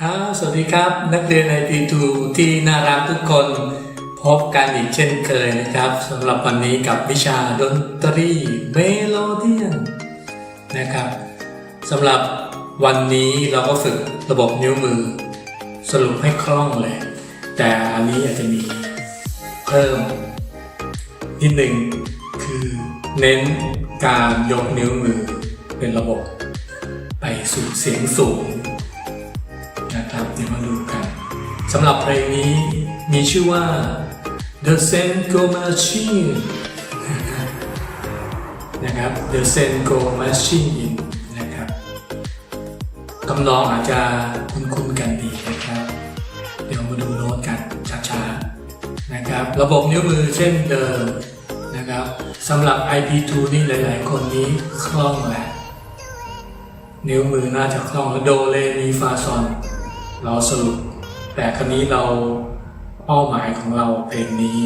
ครับ สวัสดีครับ นักเรียนในปีทูที่น่ารักทุกคนพบกันอีกเช่นเคยนะครับสำหรับวันนี้กับวิชาดนตรีเมโลเดียนนะครับสำหรับวันนี้เราก็ฝึกระบบนิ้วมือ สรุปให้คล่องเลย แต่อันนี้อาจจะมีเพิ่มนิดหนึ่งคือเน้นการยกนิ้วมือเป็นระบบ ไปสู่เสียงสูง สำหรับเพลงนี้มีชื่อว่า The Senko Machine นะครับ The Senko Machine นะครับคำนองอาจจะคุ้นๆกันดีนะครับ เดี๋ยวมาดูโน้ตกันช้าๆนะครับ ระบบนิ้วมือเช่นเดิมนะครับสำหรับ IP2 นี่หลายๆ คนนี้คล่องแหละนิ้วมือน่าจะคล่องแล้วโดเลมีฟาซอนเราสรุป แต่ครั้นี้เราเป้าหมายของเราเพลงนี้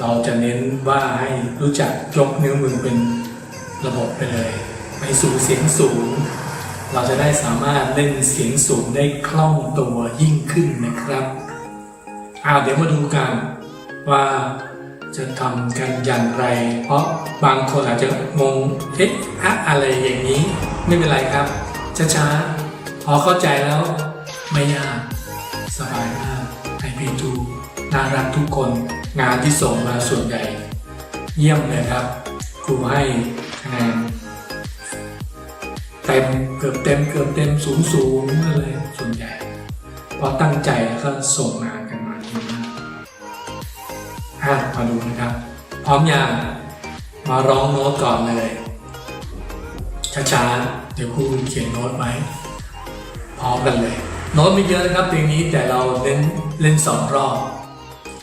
เราจะเน้นว่าให้รู้จักยกนิ้วมือเป็นระบบไปเลยไปสู่เสียงสูง เราจะได้สามารถเล่นเสียงสูงได้คล่องตัวยิ่งขึ้นนะครับอ้าวเดี๋ยวมาดูกันว่าจะทำกันอย่างไร เพราะบางคนอาจจะงงเอ๊ะอะอะไรอย่างนี้ ไม่เป็นไรครับช้าๆพอเข้าใจแล้วไม่ยาก สบายมากไอพีทูน่ารักทุกคนงานที่ส่งมาส่วนใหญ่ เยี่ยมเลยครับครูให้คะแนนเต็มเกือบเต็มเกือบเต็มสูงสูงเลยส่วนใหญ่เพราะตั้งใจแล้วก็ส่งงานกันมาดีมากอะมาดูนะครับ พร้อมอยังมาร้องโน้ตก่อนเลยช้าๆเดี๋ยวครูเขียนโน้ตไว้พร้อมกันเลย โน้ตไม่เยอะนะครับเพลงนี้แต่เราเล่นเล่นสองรอบ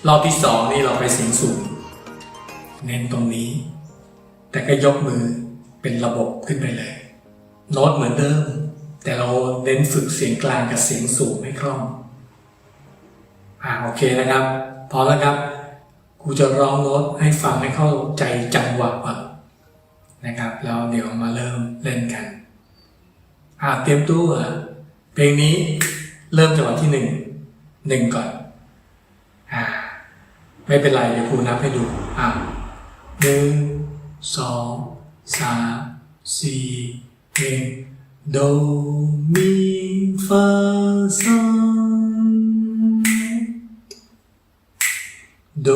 รอบที่สองนี่เราไปเสียงสูง เน้นตรงนี้ แต่ก็ยกมือเป็นระบบขึ้นไปเลย โน้ตเหมือนเดิม แต่เราเน้นฝึกเสียงกลางกับเสียงสูงให้คล่องอ่าโอเคนะครับ พอแล้วครับครูจะร้องโน้ตให้ฟังให้เข้าใจจังหวะก่อนนะครับแล้วเดี๋ยวมาเริ่มเล่นกันอ่าเตรียมตัวเพลงนี้ เริ่มจังหวะที่หนึ่งหนึ่งก่อนอ่าไม่เป็นไรเดี๋ยวครูนับให้ดูอ่าหนึ่งสองสามสี่หนึ่งโดมีฟาซอนโด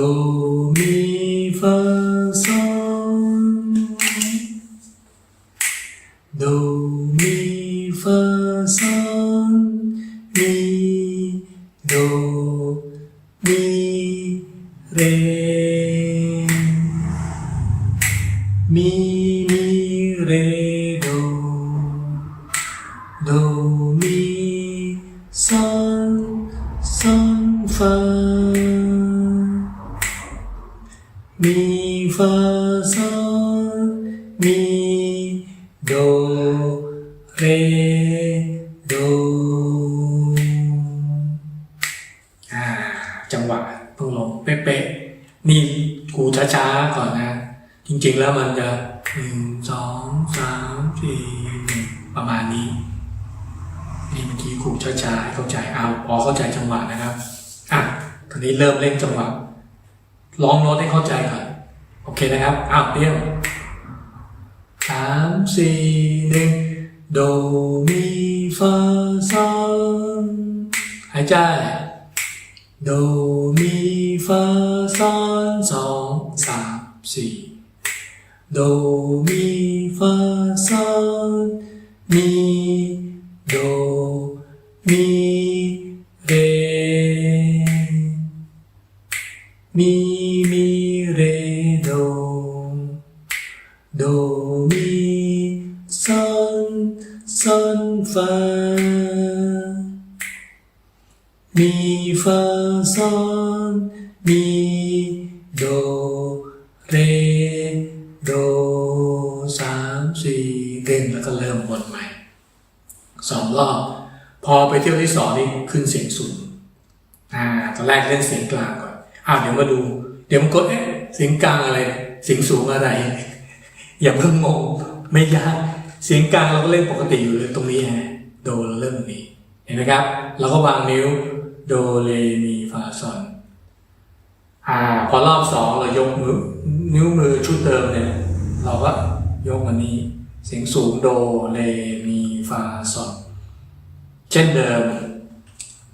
มีมีเริงๆแล้วมันจะหนึ่งสองสามสี่หนึ่งประมาณนี้นี่เมื่อกี้ครูช้าๆให้เข้าใจเอาพอเข้าใจจังหวะนะครับอะตอนนี้เริ่มเล่นจังหวะร้องโน้ตให้เข้าใจก่อนโอเคนะครับอ้าวเรียมสามสี่หนึ่งโดมีฟาซอนหายใจโดมีฟาซอนสองสามสี่ โดมีฟา นแล้วก็เริ่มวนใหม่สองรอบ พอไปเที่ยวที่สองนี่ขึ้นเสียงสูงอ่าตอนแรกเล่นเสียงกลางก่อนอ่าเดี๋ยวมาดู เดี๋ยวมันกดเอ๊ะเสียงกลางอะไร เสียงสูงอะไร อย่าเพิ่งงงไม่ยากเสียงกลางเราก็เล่นปกติอยู่เลยตรงนี้ฮะโดเราเริ่มนี้ เห็นไหมครับ เราก็วางนิ้วโดเรมีฟาซอนอ่า พอรอบสองเรายกมือนิ้วมือชุดเดิมเนี่ย เราก็ยกมันนี้ เสียงสูงโดเรมีฟาซอนเช่นเดิม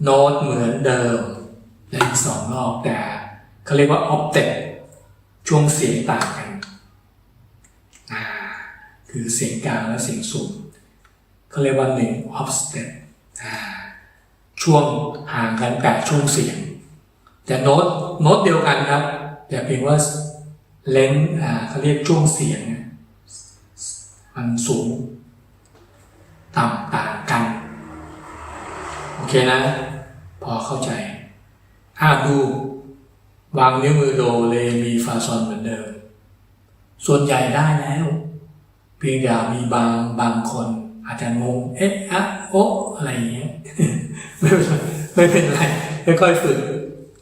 โน้ตเหมือนเดิมเล่นสองรอบแต่เขาเรียกว่าออฟเต็ช่วงเสียงต่างกัน คือเสียงกลางและเสียงสูงเขาเรียกว่าหนึ่งออฟสเต็ช่วงห่างกันแปดช่วงเสียง แต่โน้ตโน้ตเดียวกันครับ แต่เพียงว่าเลนส์เขาเรียกช่วงเสียง มันสูง ต่ำต่างกัน โอเคนะ พอเข้าใจอ่าดู วางนิ้วมือโดเลมีฟาซอนเหมือนเดิม ส่วนใหญ่ได้แล้ว เพียงแต่มีบางบางคน อาจจะงง เอ๊ะอะโอะอะไรอย่างเงี้ยไม่เป็นไรไม่เป็นไรค่อยๆฝึก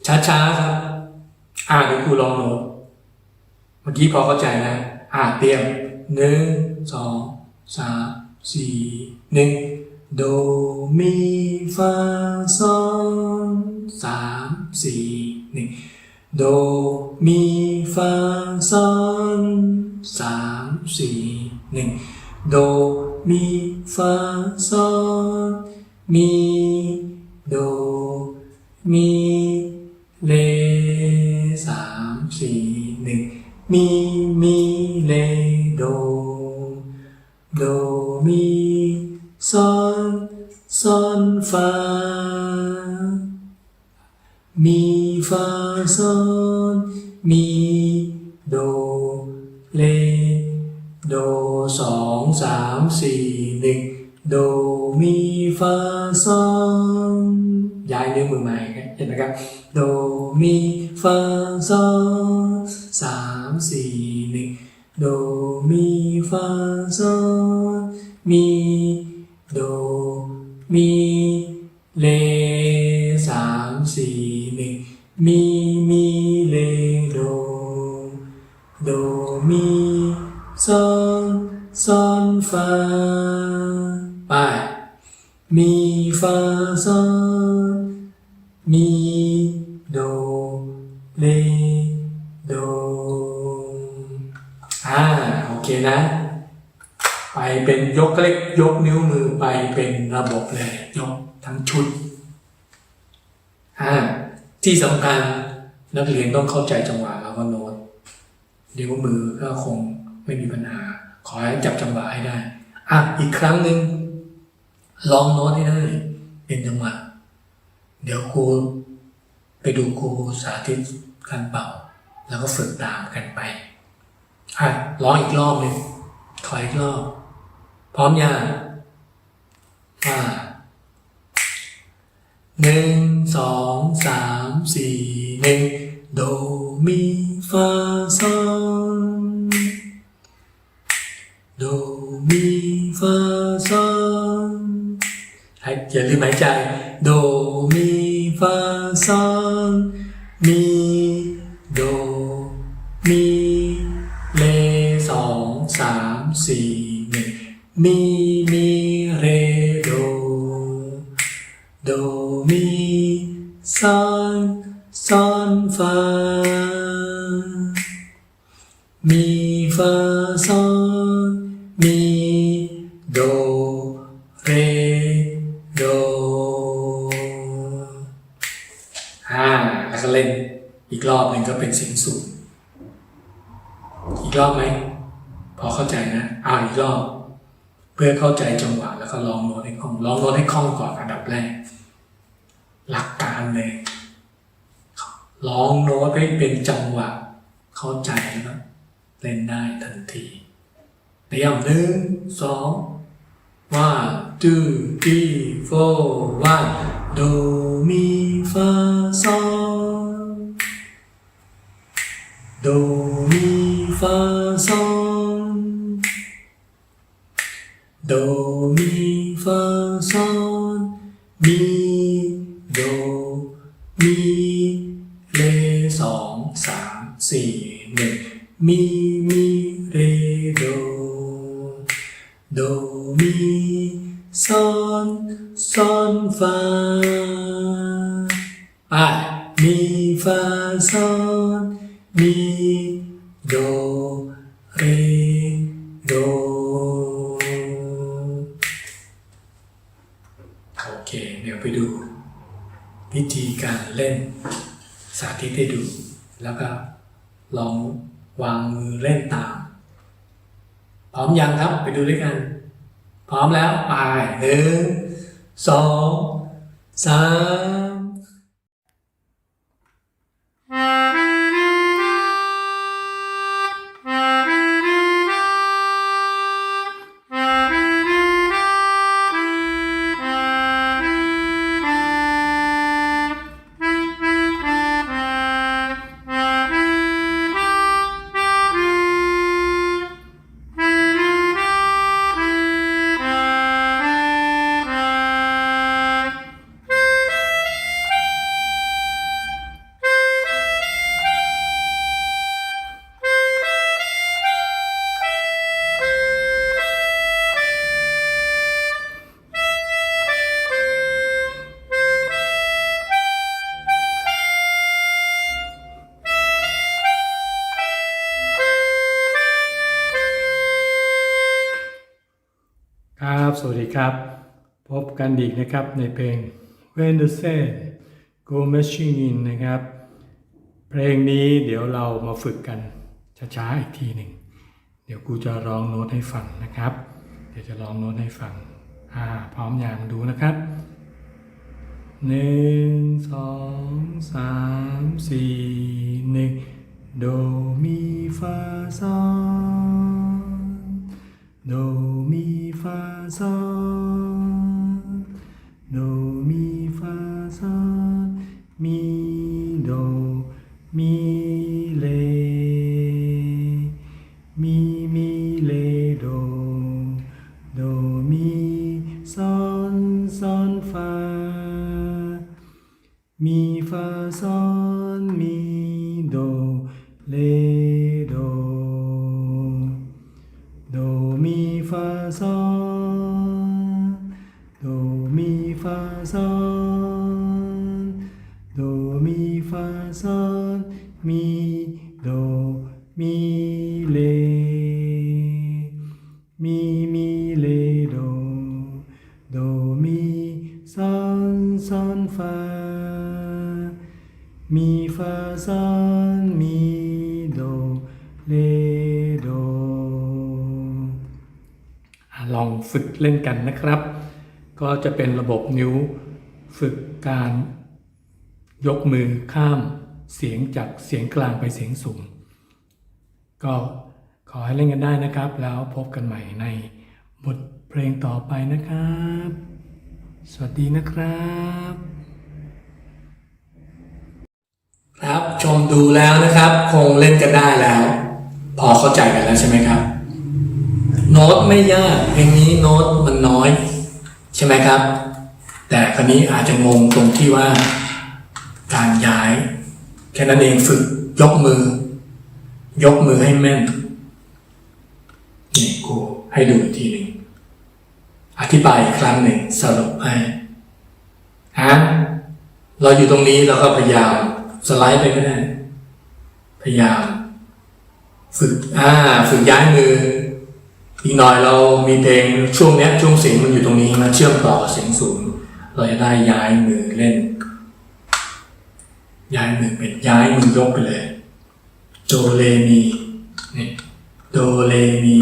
ช้าๆครับ อ่าเดี๋ยวครูลองโน้ตเมื่อกี้พอเข้าใจนะ อ่าเตรียมหนึ่ง สองสามสี่หนึ่งโดมีฟาซอนสามสี่หนึ่งโดมีฟาซอนสามสี่หนึ่งโดมีฟาซอนมีโดมีเลสามสี่หนึ่งมีมีเล โดโดมีซอนซอนฟามีฟาซอนมีโดเลโดสองสามสี่หนึ่งโด มิโดมีฟาซอนสามสี่หนึ่งโดมีฟาซอนมีโดมีเลสามสี่หนึ่งมีมีเลโดโดมีซอนซอนฟาไปมีฟาซอนมี เป็นยกเล็กยกนิ้วมือไปเป็นระบบเลยยกทั้งชุดอ่าที่สำคัญนักเรียนต้องเข้าใจจังหวะแล้วก็โน้ตเดี๋ยวมือก็คงไม่มีปัญหา ขอให้จับจังหวะให้ได้อะอีกครั้งหนึ่งลองโน้ตให้ได้เป็นจังหวะเดี๋ยวครูไปดูครูสาธิตการเป่า แล้วก็ฝึกตามกันไปอะร้องอีกรอบหนึ่งถอยอีกรอบ พร้อมยังอ่าหนึ่งสองสามสี่หนึ่งโดมีฟาซอนโดมีฟาซอนให้อย่าลืมหายใจโดมีฟาซอนมี ซอนฟามีฟาซอนมีโด เร โดอ่าแล้วก็เล่นอีกรอบหนึ่งก็เป็นเสียงสูงอีกรอบไหมพอเข้าใจนะอ่าอีกรอบ เพื่อเข้าใจจังหวะแล้วก็ลองโน้ตให้คล่องลองโน้ตให้คล่องก่อนอันดับแรก หลักการเลย ลองโน้ตให้เป็นจังหวะ เข้าใจนะเล่นได้ทันทีเตรียมหนึ่งสองว่า two three four one โดมีฟาซอ โดมีซอนซอนฟาไปมีฟาซอนมีโดเรโดโอเค เดี๋ยวไปดู วิธีการเล่นสาธิตให้ดู แล้วก็ลองวางมือเล่นตาม ร้อมยังครับ ไปดูด้วยกัน พร้อมแล้ว ไปหนึ่งสองสาม สวัสดีครับ พบกันอีกนะครับในเพลง When the Sun Go Marching In นะครับ เพลงนี้เดี๋ยวเรามาฝึกกันช้าๆอีกทีหนึ่ง เดี๋ยวกูจะร้องโน้ตให้ฟังนะครับ เดี๋ยวจะร้องโน้ตให้ฟังอ่าพร้อมอย่างดูนะครับหนึ่งสองสามสี่หนึ่งโดมีฟาซอ นโดมีฟาซอน ฟาซอนมีโดมีเลมีมีเลโดโดมีซอนซอนฟามีฟาซอนมีโดเลโดลองฝึกเล่นกันนะครับ ก็จะเป็นระบบนิ้วฝึกการ ยกมือข้ามเสียงจากเสียงกลางไปเสียงสูง ก็ขอให้เล่นกันได้นะครับ แล้วพบกันใหม่ในบทเพลงต่อไปนะครับ สวัสดีนะครับ ครับชมดูแล้วนะครับ คงเล่นกันได้แล้ว พอเข้าใจกันแล้วใช่ไหมครับ โน้ตไม่ยากเพลงนี้โน้ตมันน้อย ใช่ไหมครับ แต่คราวนี้อาจจะงงตรงที่ว่า การย้าย แค่นั้นเองฝึกยกมือ ยกมือให้แม่นนี่กูให้ดูอีกทีหนึ่งอธิบายอีกครั้งหนึ่งสรุปให้ฮะเราอยู่ตรงนี้เราก็พยายาม สไลด์ไปก็ได้ พยายาม ฝึกอ่าฝึกย้ายมือ อีกหน่อยเรามีเพลงช่วงเนี้ยช่วงเสียงมันอยู่ตรงนี้มาเชื่อมต่อเสียงสูงเราจะได้ย้ายมือเล่น ย้ายมือเป็นย้ายมือยกไปเลย โดเรมีนี่โดเรมี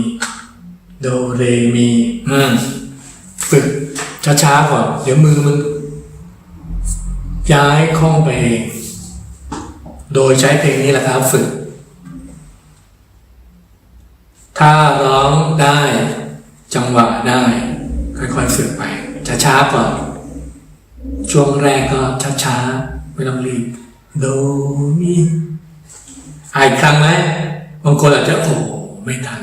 โดเรมีอืมฝึกช้าๆก่อน เดี๋ยวมือมันย้ายคล่องไปเอง โดยใช้เพลงนี้แหละครับฝึก ถ้าร้องได้ จังหวะได้ ค่อยๆฝึกไปช้าๆก่อน ช่วงแรกก็ช้าๆ ไม่ต้องรีบ โดมีอะอีกครั้งไหมบางคนอาจจะโอ้ไม่ทัน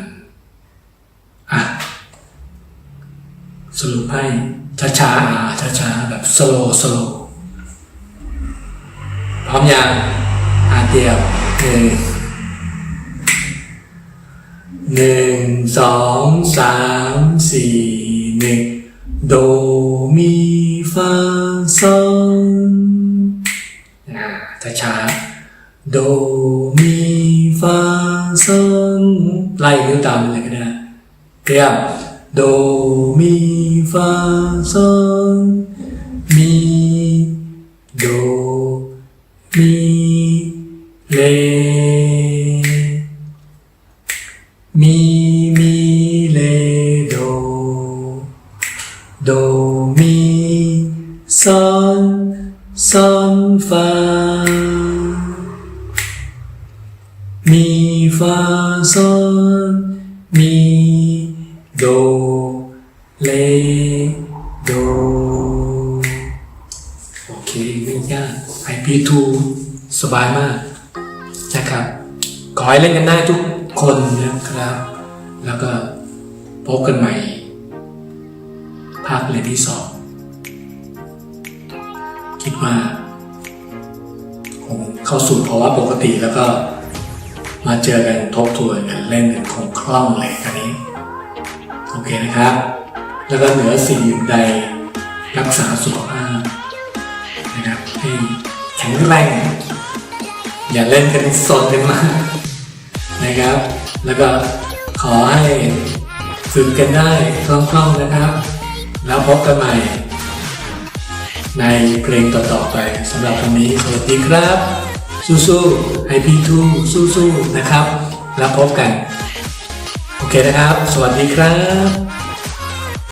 อะ สรุปให้ช้าๆอะช้าๆแบบสโลสโลพร้อมยังอาเดียวหนึ่งหนึ่งสองสามสี่หนึ่งโดมีฟาซอน ช้าๆโดมีฟาซอนไล่นิ้วตามไปเลยก็ได้เรียบโดมีฟาซอนมีโด โดเลโดโอเคไม่ยากไอพีทูสบายมากนะครับขอให้เล่นกันได้ทุกคนนะครับ แล้วก็พบกันใหม่ ภาคเรียนที่สองคิดว่าคงเข้าสู่ภาวะปกติแล้วก็มาเจอกันทบทวนกันเล่นกันคงคล่องเลยอันนี้ เคนะครับ แล้วก็เหนือสิ่งอื่นใดรักษาสุขภาพนะครับให้แข็งแรงอย่าเล่นกันสนกันมากนะครับ แล้วก็ขอให้ฝึกกันได้คล่องๆนะครับ แล้วพบกันใหม่ ในเพลงต่อๆไปสำหรับวันนี้สวัสดีครับ สู้ๆให้พี่ทูสู้ๆนะครับ แล้วพบกัน เคนะครับ สวัสดีครับ